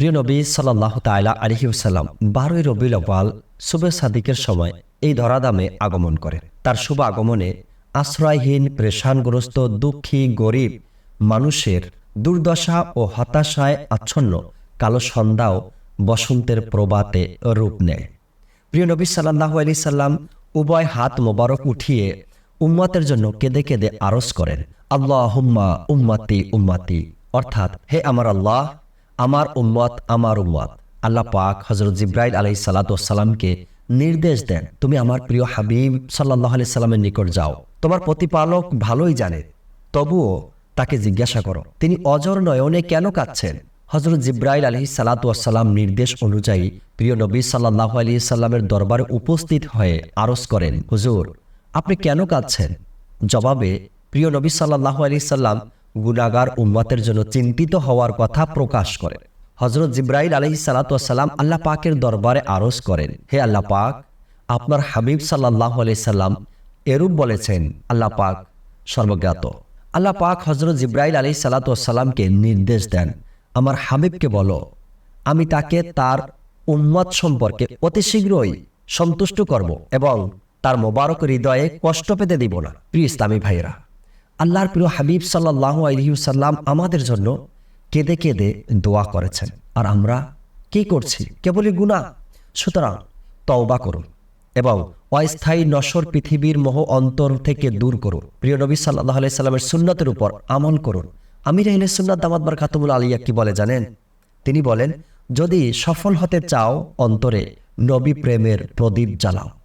প্রিয় নবী সাল্লাহ তাইলা আলহিউসাল্লাম বারোই রবিউল আব্বাল শুভে সাদিকের সময় এই ধরাধামে আগমন করে। তার শুভ আগমনে আশ্রয়হীন, প্রেশানগ্রস্ত, দুঃখী, গরিব মানুষের দুর্দশা ও হতাশায় আচ্ছন্ন কালো সন্ধ্যাও বসন্তের প্রবাতে রূপ নেয়। প্রিয় নবী সাল্লাহ আলি সাল্লাম উভয় হাত মোবারক উঠিয়ে উম্মতের জন্য কেঁদে কেঁদে আরজ করেন আল্লাহ হুম্মা উম্মাতি উম্মাতি। অর্থাৎ, হে আমার আল্লাহ আমার উম্মত আমার উম্মত। আল্লাহ পাক হজরত জিব্রাইল আলাই সালাতামকে নির্দেশ দেন, তুমি আমার প্রিয় হাবিব সাল্লাহ আলি সাল্লামের নিকট যাও। তোমার প্রতিপালক ভালোই জানে। তবুও তাকে জিজ্ঞাসা করো, তিনি অজর নয়নে কেন কাঁদছেন? হজরত জিব্রাইল আলহি সালাতাম নির্দেশ অনুযায়ী প্রিয় নবী সাল্লাহ আলি সাল্লামের দরবারে উপস্থিত হয়ে আরজ করেন, হুজুর, আপনি কেন কাঁদছেন? জবাবে প্রিয় নবী সাল্লাহ আলি সাল্লাম গুনাগার উম্মতের জন্য চিন্তিত হওয়ার কথা প্রকাশ করেন হজরত জিব্রাইল আলহি সালাতাম আল্লাহ পাকের দরবারে আরজ করেন, হে আল্লাহ পাক, আপনার হাবিব সাল্লাহ সাল্লাম এরূপ বলেছেন, আল্লাহ পাক সর্বজ্ঞাত। আল্লাহ পাক হজরত জিব্রাইল আলি সালাতামকে নির্দেশ দেন, আমার হাবিবকে বলো, আমি তাকে তার উম্মত সম্পর্কে অতি শীঘ্রই সন্তুষ্ট করব এবং তার মোবারক হৃদয়ে কষ্ট পেতে দিব না, প্রিয় ইসলামী ভাইরা আল্লাহর প্রিয় হাবিব সাল্লাহ আলহিউসাল্লাম আমাদের জন্য কেঁদে কেঁদে দোয়া করেছেন। আর আমরা কি করছি? কেবলই গুণা সুতরাং তওবা করুন এবং অস্থায়ী নশ্বর পৃথিবীর মোহ অন্তর থেকে দূর করুন। প্রিয় নবী সাল্লাহ সাল্লামের সুন্নতের উপর আমল করুন। আমির আহিলে সুন্নাত দামাদবার খাতুমুল আলিয়া কি বলে জানেন? তিনি বলেন, যদি সফল হতে চাও অন্তরে নবী প্রেমের প্রদীপ জ্বালাও।